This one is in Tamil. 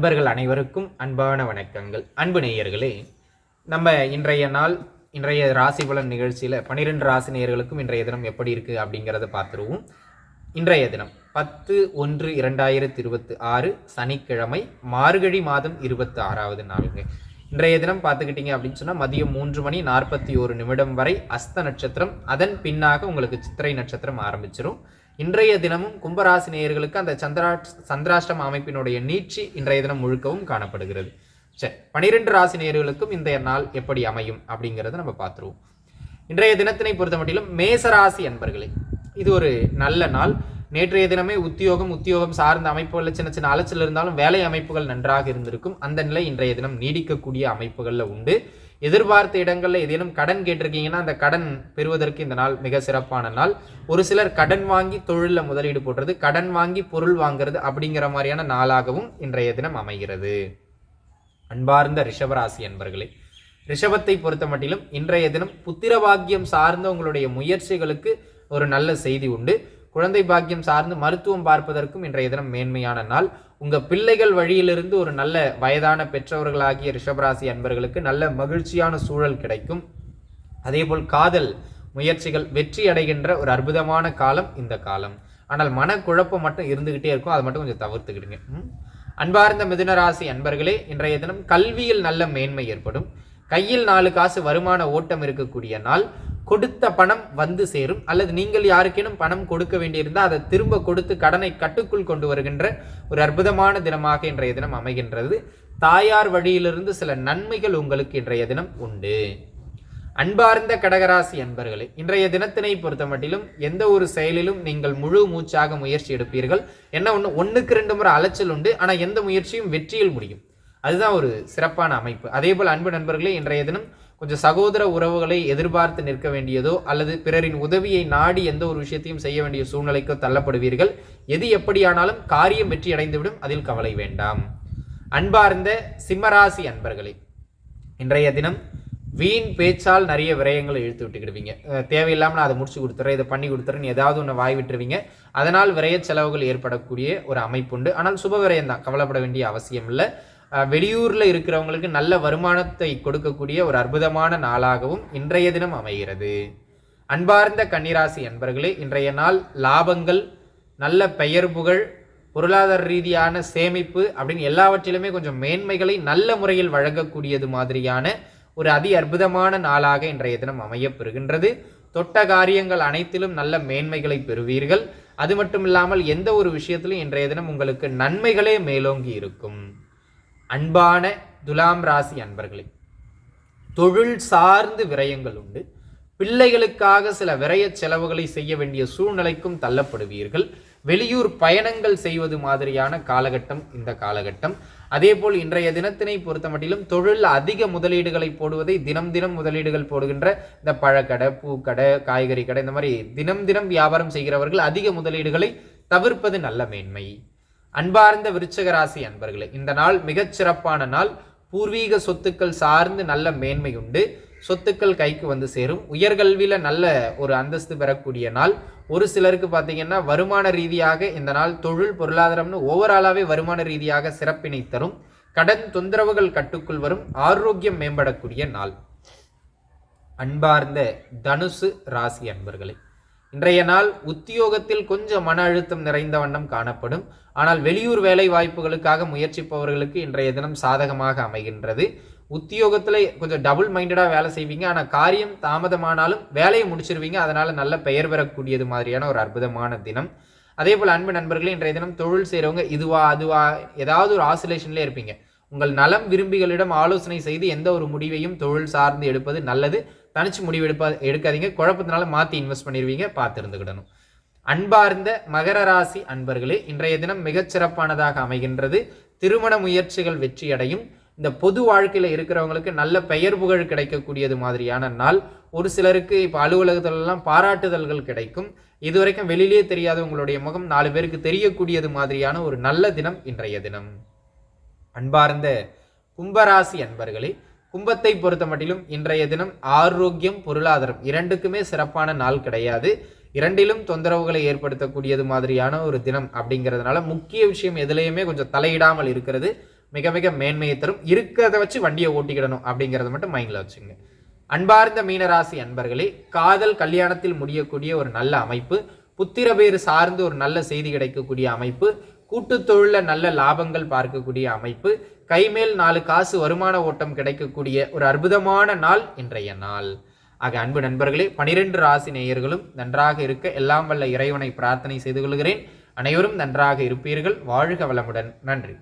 அன்பர்கள் அனைவருக்கும் அன்பான வணக்கங்கள். அன்பு நேயர்களே நம்ம இன்றைய நாள் இன்றைய ராசி பலன் நிகழ்ச்சியில் பன்னிரெண்டு ராசி நேயர்களுக்கும் இன்றைய தினம் எப்படி இருக்குது அப்படிங்கிறத பார்த்துருவோம். இன்றைய தினம் பத்து ஒன்று இரண்டாயிரத்தி இருபத்தி ஆறு சனிக்கிழமை மார்கழி மாதம் இருபத்தி ஆறாவது நாளுங்க. இன்றைய தினம் பார்த்துக்கிட்டிங்க அப்படின்னு சொன்னால் மதியம் மூன்று மணி நாற்பத்தி ஒரு நிமிடம் வரை அஸ்த நட்சத்திரம் அதன் பின்னாக உங்களுக்கு சித்திரை நட்சத்திரம் ஆரம்பிச்சிடும் இன்றைய தினமும் கும்பராசி நேயர்களுக்கு அந்த சந்திரா சந்திராஷ்டம அமைப்பினுடைய நீட்சி இன்றைய தினம் முழுக்கவும் காணப்படுகிறது. சரி பனிரெண்டு ராசி நேயர்களுக்கும் இந்த நாள் எப்படி அமையும் அப்படிங்கிறத நம்ம பார்த்துருவோம். இன்றைய தினத்தினை பொறுத்த மட்டிலும் மேசராசி அன்பர்களே இது ஒரு நல்ல நாள். நேற்றைய தினமே உத்தியோகம் உத்தியோகம் சார்ந்த அமைப்புகளில் சின்ன சின்ன அலைச்சல் இருந்தாலும் வேலை அமைப்புகள் நன்றாக இருந்திருக்கும். அந்த நிலை இன்றைய தினம் நீடிக்கக்கூடிய அமைப்புகளில் உண்டு. எதிர்பார்த்த இடங்களில் ஏதேனும் கடன் கேட்டிருக்கீங்கன்னா அந்த கடன் பெறுவதற்கு இந்த நாள் மிக சிறப்பான நாள். ஒரு சிலர் கடன் வாங்கி தொழிலில் முதலீடு போடுறது கடன் வாங்கி பொருள் வாங்குறது அப்படிங்கிற மாதிரியான நாளாகவும் இன்றைய தினம் அமைகிறது. அன்பார்ந்த ரிஷபராசி அன்பர்களே ரிஷபத்தை பொறுத்த மட்டிலும் இன்றைய தினம் புத்திரபாக்கியம் சார்ந்த உங்களுடைய முயற்சிகளுக்கு ஒரு நல்ல செய்தி உண்டு. குழந்தை பாக்கியம் சார்ந்து மருத்துவம் பார்ப்பதற்கும் இன்றைய தினம் மேன்மையான நாள். உங்க பிள்ளைகள் வழியிலிருந்து ஒரு நல்ல வயதான பெற்றவர்களாகிய ரிஷபராசி அன்பர்களுக்கு நல்ல மகிழ்ச்சியான சூழல் கிடைக்கும். அதேபோல் காதல் முயற்சிகள் வெற்றி அடைகின்ற ஒரு அற்புதமான காலம் இந்த காலம். ஆனால் மனக்குழப்பம் மட்டும் இருந்துகிட்டே இருக்கும். அதை மட்டும் கொஞ்சம் தவிர்த்துக்கிடுங்க. அன்பார்ந்த மிதுனராசி அன்பர்களே இன்றைய தினம் கல்வியில் நல்ல மேன்மை ஏற்படும். கையில் நாலு காசு வருமான ஓட்டம் இருக்கக்கூடிய நாள். கொடுத்த பணம் வந்து சேரும். அல்லது நீங்கள் யாருக்கேனும் பணம் கொடுக்க வேண்டியிருந்தால் அதை திரும்ப கொடுத்து கடனை கட்டுக்குள் கொண்டு வருகின்ற ஒரு அற்புதமான தினமாக இன்றைய தினம் அமைகின்றது. தாயார் வழியிலிருந்து சில நன்மைகள் உங்களுக்கு இன்றைய தினம் உண்டு. அன்பார்ந்த கடகராசி அன்பர்களே இன்றைய தினத்தினை பொறுத்த மட்டிலும் எந்த ஒரு செயலிலும் நீங்கள் முழு மூச்சாக முயற்சி எடுப்பீர்கள். என்ன ஒன்று ஒன்றுக்கு ரெண்டு முறை அலைச்சல் உண்டு. ஆனால் எந்த முயற்சியும் வெற்றியில் முடியும். அதுதான் ஒரு சிறப்பான அமைப்பு. அதே போல் அன்பு நண்பர்களே இன்றைய தினம் கொஞ்சம் சகோதர உறவுகளை எதிர்பார்த்து நிற்க வேண்டியதோ அல்லது பிறரின் உதவியை நாடி எந்த ஒரு விஷயத்தையும் செய்ய வேண்டிய சூழ்நிலைக்கோ தள்ளப்படுவீர்கள். எது எப்படியானாலும் காரியம் வெற்றி அடைந்துவிடும். அதில் கவலை வேண்டாம். அன்பார்ந்த சிம்மராசி அன்பர்களே இன்றைய தினம் வீண் பேச்சால் நிறைய விரயங்களை இழுத்து விட்டுக்கிடுவீங்க. தேவையில்லாமல் நான் அதை முடிச்சு கொடுத்துறேன் இதை பண்ணி கொடுத்துறேன்னு ஏதாவது ஒன்று வாய் விட்டுருவீங்க. அதனால் விரைய செலவுகள் ஏற்படக்கூடிய ஒரு அமைப்புண்டு. ஆனால் சுப விரயம் தான் கவலைப்பட வேண்டிய அவசியம் இல்லை. வெளியூரில் இருக்கிறவங்களுக்கு நல்ல வருமானத்தை கொடுக்கக்கூடிய ஒரு அற்புதமான நாளாகவும் இன்றைய தினம் அமைகிறது. அன்பார்ந்த கன்னிராசி அன்பர்களே இன்றைய நாள் லாபங்கள் நல்ல பெயர் புகழ் பொருளாதார ரீதியான சேமிப்பு அப்படின்னு எல்லாவற்றிலுமே கொஞ்சம் மேன்மைகளை நல்ல முறையில் வழங்கக்கூடியது மாதிரியான ஒரு அதி அற்புதமான நாளாக இன்றைய தினம் அமையப்பெறுகின்றது தொட்ட காரியங்கள் அனைத்திலும் நல்ல மேன்மைகளை பெறுவீர்கள். அது மட்டும் இல்லாமல் எந்த ஒரு விஷயத்திலும் இன்றைய தினம் உங்களுக்கு நன்மைகளே மேலோங்கி இருக்கும். அன்பான துலாம் ராசி அன்பர்களே தொழில் சார்ந்து விரயங்கள் உண்டு. பிள்ளைகளுக்காக சில விரய செலவுகளை செய்ய வேண்டிய சூழ்நிலைக்கும் தள்ளப்படுவீர்கள். வெளியூர் பயணங்கள் செய்வது மாதிரியான காலகட்டம் இந்த காலகட்டம். அதேபோல் இன்றைய தினத்தினை பொறுத்த மட்டிலும் தொழில் அதிக முதலீடுகளை போடுவதை தினம் தினம் முதலீடுகள் போடுகின்ற இந்த பழக்கடை பூக்கடை காய்கறி கடை இந்த மாதிரி தினம் தினம் வியாபாரம் செய்கிறவர்கள் அதிக முதலீடுகளை தவிர்ப்பது நல்ல மேன்மை. அன்பார்ந்த விருச்சக ராசி அன்பர்களே இந்த நாள் மிகச் சிறப்பான நாள். பூர்வீக சொத்துக்கள் சார்ந்து நல்ல மேன்மை உண்டு. சொத்துக்கள் கைக்கு வந்து சேரும். உயர்கல்வியில் நல்ல ஒரு அந்தஸ்து பெறக்கூடிய நாள். ஒரு சிலருக்கு பார்த்தீங்கன்னா வருமான ரீதியாக இந்த நாள் தொழில் பொருளாதாரம்னு ஓவராலாகவே வருமான ரீதியாக சிறப்பினை தரும். கடன் தொந்தரவுகள் கட்டுக்குள் வரும். ஆரோக்கியம் மேம்படக்கூடிய நாள். அன்பார்ந்த தனுசு ராசி அன்பர்களே இன்றைய நாள் உத்தியோகத்தில் கொஞ்சம் மன அழுத்தம் நிறைந்த வண்ணம் காணப்படும். ஆனால் வெளியூர் வேலை வாய்ப்புகளுக்காக முயற்சிப்பவர்களுக்கு இன்றைய தினம் சாதகமாக அமைகின்றது. உத்தியோகத்தில் கொஞ்சம் டபுள் மைண்டடாக வேலை செய்வீங்க. ஆனால் காரியம் தாமதமானாலும் வேலையை முடிச்சிருவீங்க. அதனால் நல்ல பெயர் பெறக்கூடியது மாதிரியான ஒரு அற்புதமான தினம். அதே போல் அன்பு நண்பர்களே இன்றைய தினம் தொழில் செய்கிறவங்க இதுவா அதுவா ஏதாவது ஒரு ஆசிலேஷன்லேயே இருப்பீங்க. உங்கள் நலம் விரும்பிகளிடம் ஆலோசனை செய்து எந்த ஒரு முடிவையும் தொழில் சார்ந்து எடுப்பது நல்லது. தனிச்சு முடிவு எடுப்பா எடுக்காதீங்க. குழப்பத்தினால மாற்றி இன்வெஸ்ட் பண்ணிடுவீங்க பார்த்து இருந்துக்கிடணும் அன்பார்ந்த மகர ராசி அன்பர்களே இன்றைய தினம் மிகச் சிறப்பானதாக அமைகின்றது. திருமண முயற்சிகள் வெற்றியடையும். இந்த பொது வாழ்க்கையில் இருக்கிறவங்களுக்கு நல்ல பெயர் புகழ் கிடைக்கக்கூடியது மாதிரியான நாள். ஒரு சிலருக்கு இப்போ அலுவலகத்திலலாம் பாராட்டுதல்கள் கிடைக்கும். இதுவரைக்கும் வெளியிலே தெரியாத உங்களுடைய முகம் நாலு பேருக்கு தெரியக்கூடியது மாதிரியான ஒரு நல்ல தினம் இன்றைய தினம். அன்பார்ந்த கும்பராசி அன்பர்களே கும்பத்தை பொறுத்த மட்டிலும் இன்றைய தினம் ஆரோக்கியம் பொருளாதாரம் இரண்டுக்குமே சிறப்பான நாள் கிடையாது. இரண்டிலும் தொந்தரவுகளை ஏற்படுத்தக்கூடியது மாதிரியான ஒரு தினம் அப்படிங்கிறதுனால முக்கிய விஷயம் எதுலேயுமே கொஞ்சம் தலையிடாமல் இருக்கிறது. மிக மிக மேன்மையை தரும். இருக்கிறத வச்சு வண்டியை ஓட்டிக்கிடணும் அப்படிங்கிறத மட்டும் மைண்டில் வச்சுங்க. அன்பார்ந்த மீனராசி அன்பர்களே காதல் கல்யாணத்தில் முடியக்கூடிய ஒரு நல்ல அமைப்பு புத்திர பேர் சார்ந்து ஒரு நல்ல செய்தி கிடைக்கக்கூடிய அமைப்பு கூட்டுத் நல்ல லாபங்கள் பார்க்கக்கூடிய அமைப்பு கைமேல் நாலு காசு வருமான ஓட்டம் கிடைக்கக்கூடிய ஒரு அற்புதமான நாள் இன்றைய நாள். ஆக அன்பு நண்பர்களே பனிரெண்டு ராசி நேயர்களும் நன்றாக இருக்க எல்லாம் வல்ல இறைவனை பிரார்த்தனை செய்து கொள்கிறேன். அனைவரும் நன்றாக இருப்பீர்கள். வாழ்க வளமுடன். நன்றி.